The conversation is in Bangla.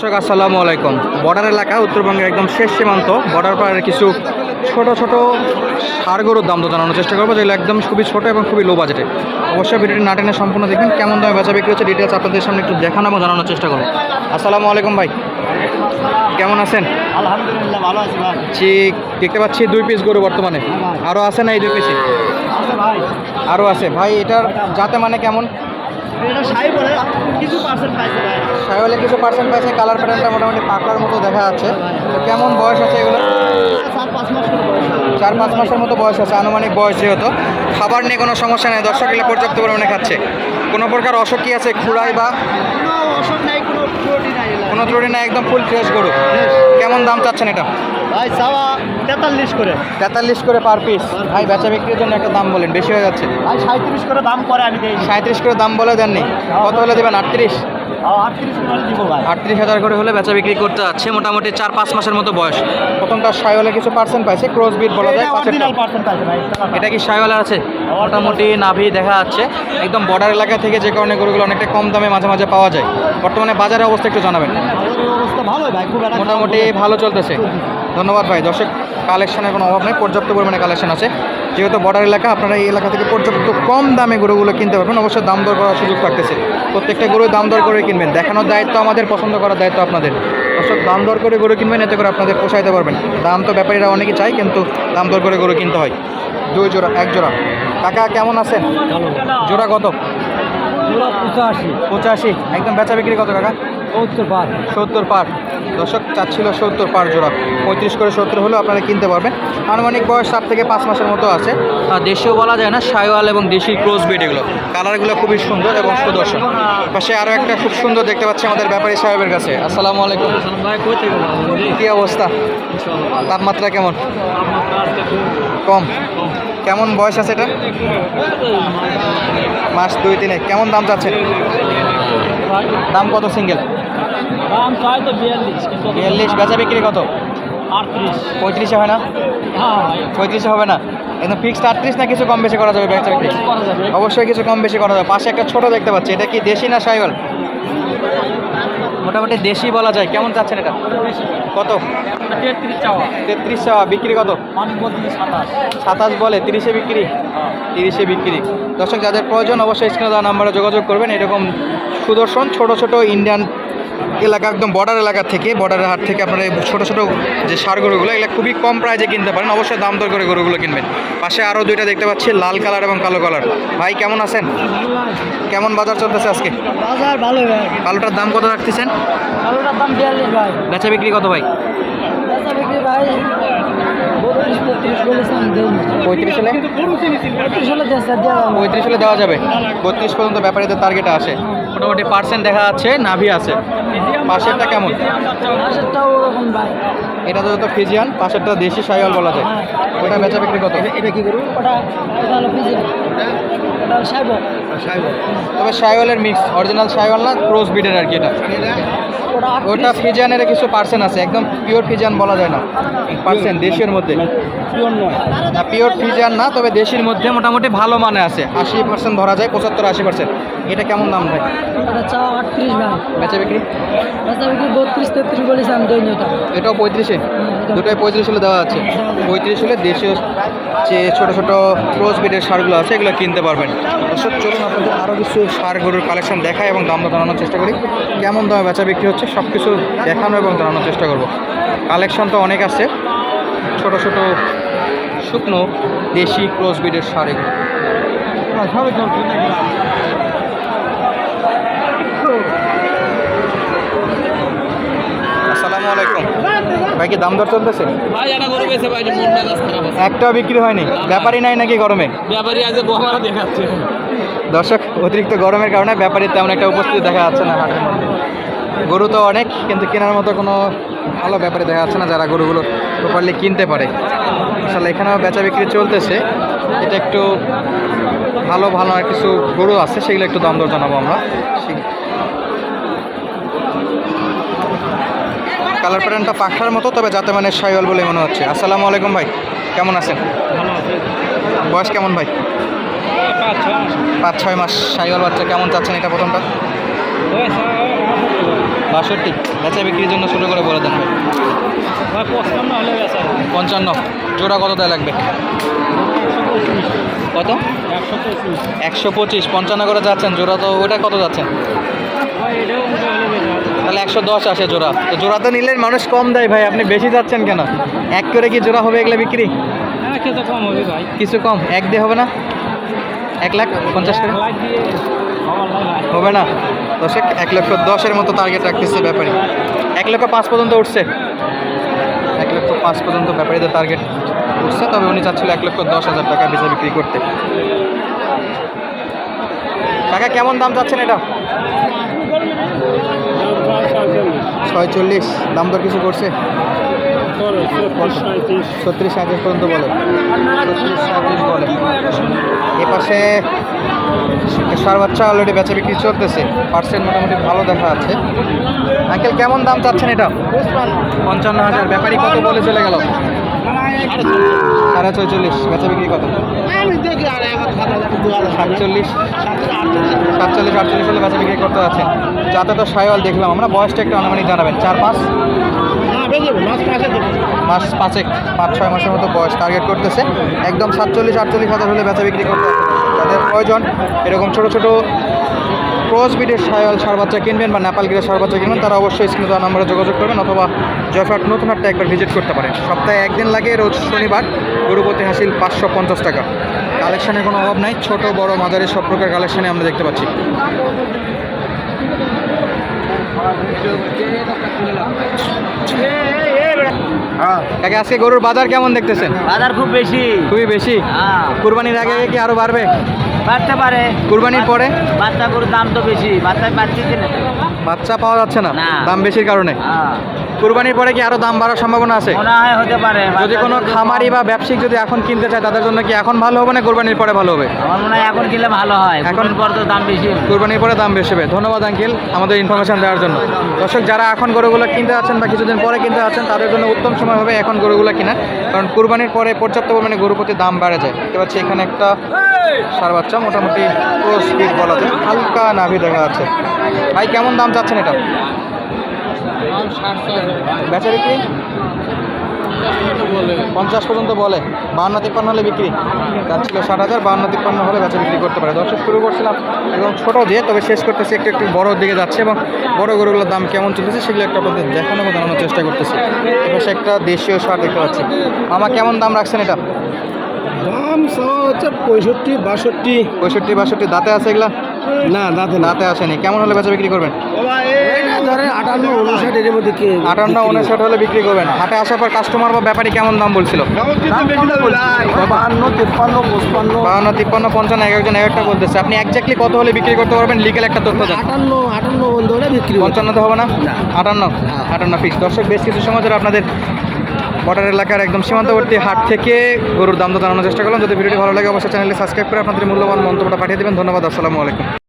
দর্শক আসসালামু আলাইকুম। বর্ডার এলাকা উত্তরবঙ্গের একদম শেষ সীমান্ত। বর্ডার পাড়ের কিছু ছোট ছোট হাড় গরুর দাম তো জানানোর চেষ্টা করব। যেগুলো একদম খুবই ছোট এবং খুবই লো বাজেটে অবশ্যই ভিডিওটি না টেনে সম্পূর্ণ দেখবেন। কেমন দামে বেচা বিক্রি হচ্ছে ডিটেলস আপনাদের সামনে একটু দেখানো এবং জানানোর চেষ্টা করব। আসসালামু আলাইকুম ভাই। কেমন আছেন? আলহামদুলিল্লাহ ভালো আছি ভাই। ঠিক দেখতে পাচ্ছি দুই পিস গরু বর্তমানে। আরও আছে না এই দুই পিসে আরও আছে। ভাই এটার যাতে মানে কেমন? এটা শাড়ি কিছু পার্সেন্ট পাইছে ভাই। সাইওয়ালে কিছু পার্সেন্ট পাইছে কালার প্যাটার্নটা মোটামুটি পাকড়ার মতো দেখা যাচ্ছে। তো কেমন বয়স আছে এগুলো? চার পাঁচ মাসের মতো বয়স আছে আনুমানিক বয়স যেহেতু। খাবার নিয়ে কোনো সমস্যা নেই দর্শক এগুলো পর্যাপ্ত পরিমাণে খাচ্ছে। কোনো প্রকার অসুখ কি আছে খুঁড়াই বা? কোনো ত্রুটি নাই একদম ফুল ফ্রেশ গরু। কেমন দাম চাচ্ছেন এটা? ভাই চাওয়া তেতাল্লিশ করে। তেতাল্লিশ করে পার পিস ভাই বেচা বিক্রির জন্য একটা দাম বলেন বেশি হয়ে যাচ্ছে। ভাই সাঁত্রিশ করে দাম করে আমি দেই সাঁত্রিশ করে দাম বলে দেননি। কত হলে দেবেন? আটত্রিশ? আটত্রিশ হাজার করে হলে বেচা বিক্রি করতে যাচ্ছে মোটামুটি চার পাঁচ মাসের মতো বয়স। প্রথমটা সাইওয়ালে কিছু পার্সেন্ট পাইছে ক্রস বিট বলা যায় এটা কি সাইওয়ালা আছে? মোটামুটি নাভি দেখা যাচ্ছে। একদম বর্ডার এলাকা থেকে যে কারণে গরুগুলো অনেকটা কম দামে মাঝে মাঝে পাওয়া যায়। বর্তমানে বাজারের অবস্থা একটু জানাবেন। অবস্থা ভালোই ভাই খুব মোটামুটি ভালো চলতেছে। ধন্যবাদ ভাই। দর্শক কালেকশনের কোনো অভাব নেই পর্যাপ্ত পরিমাণে কালেকশন আছে। যেহেতু বর্ডার এলাকা আপনারা এই এলাকা থেকে পর্যাপ্ত কম দামে গরুগুলো কিনতে পারবেন। অবশ্যই দাম দর করার সুযোগ থাকতেছে। প্রত্যেকটা গরু দাম দর করে কিনবেন। দেখানোর দায়িত্ব আমাদের পছন্দ করার দায়িত্ব আপনাদের। দর্শক দাম দর করে গরু কিনবেন এতে করে আপনাদের পোষাইতে পারবেন। দাম তো ব্যাপারীরা অনেকেই চায় কিন্তু দাম দর করে গরু কিনতে হয়। দুই জোড়া এক জোড়া। কাকা কেমন আছেন? জোড়া কত? পঁচাশি। পঁচাশি। একদম বেচা বিক্রি কত কাকা? সত্তর পার। সত্তর পার। দর্শক চাচ্ছিল সত্তর পার জোড়া। পঁয়ত্রিশ করে সত্তর হলেও আপনারা কিনতে পারবেন। আনুমানিক বয়স সাত থেকে পাঁচ মাসের মতো আছে। আর দেশীয় বলা যায় না, সাইওয়াল এবং দেশি ক্রোজ বিট এগুলো। কালারগুলো খুবই সুন্দর এবং সুদর্শন। পাশে আরও একটা খুব সুন্দর দেখতে পাচ্ছি আমাদের ব্যাপারী সাহেবের কাছে। আসসালামু আলাইকুম। কী অবস্থা? তাপমাত্রা কেমন? কম। কেমন বয়স আছে এটা? মাস দুই তিনে। কেমন দাম চাচ্ছেন? দাম কত সিঙ্গেল? দাম চাই তো বিয়াল্লিশ কিন্তু বিয়াল্লিশ বেচা বিক্রি কত? আটত্রিশ। পঁয়ত্রিশে হয় না? হ্যাঁ পঁয়ত্রিশে হবে না। একদম ফিক্সড আটত্রিশ না কিছু কম বেশি করা যাবে বেচা বিক্রি? করা অবশ্যই কিছু কম বেশি করা যাবে। পাশে একটা ছোট দেখতে পাচ্ছি। এটা কি দেশি না সাইওয়াল মোটামুটি দেশি বলা যায়। কেমন চাচ্ছেন এটা? কত? তেত্রিশ চাওয়া। বিক্রি কত? সাতাশ। সাতাশ বলে তিরিশে বিক্রি? তিরিশে বিক্রি। দর্শক যাদের প্রয়োজন অবশ্যই স্ক্রিনে দেওয়া নাম্বারে যোগাযোগ করবেন। এরকম সুদর্শন ছোট ছোট ইন্ডিয়ান এলাকা একদম বর্ডার এলাকা থেকে বর্ডারের হাট থেকে আপনারা এই ছোটো ছোটো যে সার গরুগুলো এগুলো খুবই কম প্রাইজে কিনতে পারেন। অবশ্যই দাম দর করে গরুগুলো কিনবেন। পাশে আরও দুইটা দেখতে পাচ্ছি লাল কালার এবং কালো কালার ভাই কেমন আছেন? কেমন বাজার চলতেছে আজকে? বাজার ভালো ভাই। কালোটার দাম কত রাখতেছেন? কালোটার দাম বিয়াল্লিশ ভাই। বেচা বিক্রি কত ভাই? বেচা বিক্রি ভাই বত্রিশ বত্রিশ বলেছেন দেন পঁয়ত্রিশ হলে? দেওয়া পঁয়ত্রিশ হলে দেওয়া যাবে। বত্রিশ পর্যন্ত ব্যাপারীদের টার্গেট আসে। মোটামুটি পার্সেন্ট দেখা যাচ্ছে নাভি আছে। পাশেরটা কেমন? মাসেরটাও ওরকম ভাই এটা তো যত ফিজিয়ান পাশেরটা দেশি সাইওয়াল বলা যায়। ওটা বেচা বিক্রি কত? এটা কি করব ওটা তবে সাইওয়ালের মিক্স অরিজিনাল সাইওয়াল না ক্রস বিডের আর কি এটা ওটা ফিজিয়ানের কিছু পার্সেন্ট আছে একদম পিওর ফিজিয়ান বলা যায় না। পার্সেন্ট দেশীয় মধ্যে। পিওর নয়। না পিওর ফিজিয়ান না তবে দেশের মধ্যে মোটামুটি ভালো মানে আছে। আশি পার্সেন্ট ধরা যায় পঁচাত্তর আশি পার্সেন্ট এটা কেমন দাম ভাই? ওটা চাও আটত্রিশ ভাই। বেচা বিক্রি? বেচা বিক্রি বত্রিশ তেত্রিশ বলেছি আমি এটাও পঁয়ত্রিশে? দুটোই পঁয়ত্রিশ হলে দেওয়া আছে। পঁয়ত্রিশ হলে দেশীয় যে ছোটো ছোটো ক্রস বিডের সারগুলো আছে এগুলো কিনতে পারবেন। চলুন আপনাদের আরও কিছু সার গরুর কালেকশন দেখায় এবং দাম জানানোর চেষ্টা করি। কেমন দামে বেচা বিক্রি হচ্ছে? সব কিছু দেখানো এবং জানানোর চেষ্টা করব। কালেকশন তো অনেক আছে। ছোট ছোট শুকনো দেশি ক্রস বিডের সার এগুলো আসসালামু আলাইকুম। ভাই কি দাম দর চলতেছে? একটাও বিক্রি হয়নি। ব্যাপারই নাই নাকি গরমে? ব্যাপারী আজ দেখাচ্ছে। দর্শক অতিরিক্ত গরমের কারণে ব্যাপারীর তেমন একটা উপস্থিতি দেখা যাচ্ছে না হাটের মধ্যে। গরু তো অনেক কিন্তু কেনার মতো কোনো ভালো ব্যাপারে দেখা যাচ্ছে না যারা গরুগুলো প্রপারলি কিনতে পারে। আসলে এখানেও বেচা বিক্রি চলতেছে। এটা একটু ভালো ভালো আর কিছু গরু আছে সেগুলো একটু দাম দর জানাব আমরা। কালার প্যাটার্নটা পাখার মতো তবে যাতে মানে সাইওয়াল বলে মনে হচ্ছে। আসসালামু আলাইকুম ভাই কেমন আছেন? বয়স কেমন ভাই? পাঁচ ছয় মাস। সাইওয়াল বাচ্চা কেমন চাচ্ছেন এটা প্রথমটা? বাষট্টি। বেচা বিক্রির জন্য শুরু করে বলে দেন ভাই। পঞ্চান্ন। জোড়া কত দেয় লাগবে? কত? একশো পঁচিশ। পঞ্চান্ন করে যাচ্ছেন। জোড়া তো ওটা কত যাচ্ছেন তাহলে একশো দশ আসে জোড়া। তো জোড়া তো নিলে মানুষ কম দেয় ভাই। আপনি বেশি যাচ্ছেন কেন? এক করে কি জোড়া হবে এগুলো বিক্রি? হ্যাঁ কম হবে ভাই। কিছু কম? এক দিয়ে হবে না? এক লাখ পঞ্চাশ করে? হবে না। দশেক এক লক্ষ দশের মতো টার্গেট রাখতেছে ব্যাপারী। এক লক্ষ পাঁচ পর্যন্ত উঠছে। এক লক্ষ পাঁচ পর্যন্ত ব্যাপারীদের টার্গেট উঠছে, তবে উনি চাচ্ছিল এক লক্ষ দশ হাজার টাকা বেচা বিক্রি করতে। টাকা কেমন দাম চাচ্ছেন এটা? ছয় চল্লিশ দাম দর কিছু করছে? ছত্রিশ সাঁত্রিশ পর্যন্ত বলে। ছত্রিশ সাঁত্রিশ বলে। এ পাশে সর্বোচ্চ অলরেডি বেচা বিক্রি চলতেছে। পার্সেন্ট মোটামুটি ভালো দেখা আছে আঙ্কেল কেমন দাম চাচ্ছেন এটা? পঞ্চান্ন হাজার। ব্যাপারী কত বলে চলে গেল? সাড়ে ছয়চল্লিশ বেচা বিক্রি কত? সাতচল্লিশ সাতচল্লিশ আটচল্লিশ। হলে বেচা বিক্রি করতে আছেন যাতে তো সাইওয়াল দেখলাম আমরা বয়সটা একটু আনুমানিক জানাবেন। চার পাঁচ? মাস পাঁচেক পাঁচ ছয় মাসের মতো বয়স টার্গেট করতেছে। একদম সাতচল্লিশ আটচল্লিশ হাজার হলে বেচা বিক্রি করতে হবে যাদের প্রয়োজন এরকম ছোটো ছোটো ক্রস বিডের সায়াল সার বাচ্চা কিনবেন বা নেপাল গিরের সার বাচ্চা কিনবেন, তারা অবশ্যই স্ক্রিনে দেওয়া নম্বরে যোগাযোগ করবেন অথবা জয়ফাট নতুন হাটটা একবার ভিজিট করতে পারেন। সপ্তাহে একদিন লাগে, রোজ শনিবার, গরুপতি হাসিল পাঁচশো পঞ্চাশ টাকা। কালেকশনের কোনো অভাব নাই, ছোটো, বড়ো, মাঝারি, সব প্রকার কালেকশানে আমরা দেখতে পাচ্ছি। কাকে আজকে গরুর বাজার কেমন দেখতেছেন? বাজার খুব বেশি। খুবই বেশি? হ্যাঁ। কুরবানির আগে কি আরও বাড়বে? বাড়তে পারে। কুরবানির পরে? বাচ্চা গরুর দাম তো বেশি। বাচ্চা পাচ্ছি বাচ্চা পাওয়া যাচ্ছে না। না। দাম বেশির কারণে? হ্যাঁ। কুরবানির পরে কি আরও দাম বাড়ার সম্ভাবনা আছে? মনে হয় হতে পারে যদি কোনো খামারি বা ব্যবসায়িক যদি এখন কিনতে চায় তাদের জন্য কি এখন ভালো হবে না কুরবানির পরে ভালো হবে? আমার মনে হয় এখন কিনলে ভালো হয় এখন- পর তো দাম বেশি। কুরবানির পরে দাম বেশি হবে। ধন্যবাদ আঙ্কিল আমাদের ইনফরমেশন দেওয়ার জন্য। দর্শক যারা এখন গরুগুলো কিনতে আছেন বা কিছুদিন পরে কিনতে আছেন তাদের জন্য উত্তম সময় হবে এখন গরুগুলো কিনা। কারণ কুরবানির পরে পর্যাপ্ত পরিমাণে গরু প্রতি দাম বেড়ে যায়। দেখতে পাচ্ছি এখানে একটা সার বাচ্চা মোটামুটি স্পিড বলা যায়। হালকা নাভি দেখা যাচ্ছে। ভাই কেমন দাম চাচ্ছেন এটা? বেচা বিক্রি? পঞ্চাশ পর্যন্ত বলে, বাহান্ন তিপ্পান্ন হলে বিক্রি। যাচ্ছিল ষাট হাজার, বাহান্ন তিপ্পান্ন হলে বেচা বিক্রি করতে পারে। দর্শক, শুরু করছিলাম এবং ছোটো দিয়ে তবে শেষ করতেছি, একটু একটু বড়োর দিকে যাচ্ছে এবং বড় গরুগুলোর দাম কেমন চলতেছে সেগুলো একটু আপনাদের দেখানো বা জানানোর চেষ্টা করতেছি। এবার সে একটা দেশীয় সার দেখতে পাচ্ছি। আমার কেমন দাম রাখছেন এটা? দাম হচ্ছে পঁয়ষট্টি বাষট্টি। পঁয়ষট্টি বাষট্টি দাঁতে আছে এগুলা? না দাঁতে দাঁতে আসেনি। কেমন হলে বেচা বিক্রি করবেন? ধরেন আটান্ন উনষাট এর মধ্যে আটান্ন উনষাট হলে বিক্রি করবেন। হাটে আসার পর কাস্টমার বা ব্যাপারী কেমন দাম বলছিল? বাহান্ন তিপ্পান্ন পঁচপান্ন বাহান্ন তিপ্পান্ন পঞ্চান্ন এক একজন এক একটা বলতেছে। আপনি একজাক্টলি কত হলে বিক্রি করতে পারবেন? লিগেল একটা তথ্য দেন। আটান্ন আটান্ন বন্ধ হলে বিক্রি পঞ্চান্ন তো হবে না? না। আটান্ন? আটান্ন ফিক্স দর্শক বেশ কিছু সময় ধরে আপনাদের বর্ডার এলাকার একদম সীমান্তবর্তী হাট থেকে গরুর দাম তো জানানোর চেষ্টা করলাম। যদি ভিডিওটি ভালো লাগে, অবশ্যই চ্যানেলটি সাবস্ক্রাইব করে আপনাদের মূল্যবান মন্তব্যটা পাঠিয়ে দেবেন। ধন্যবাদ, আসসালামু আলাইকুম।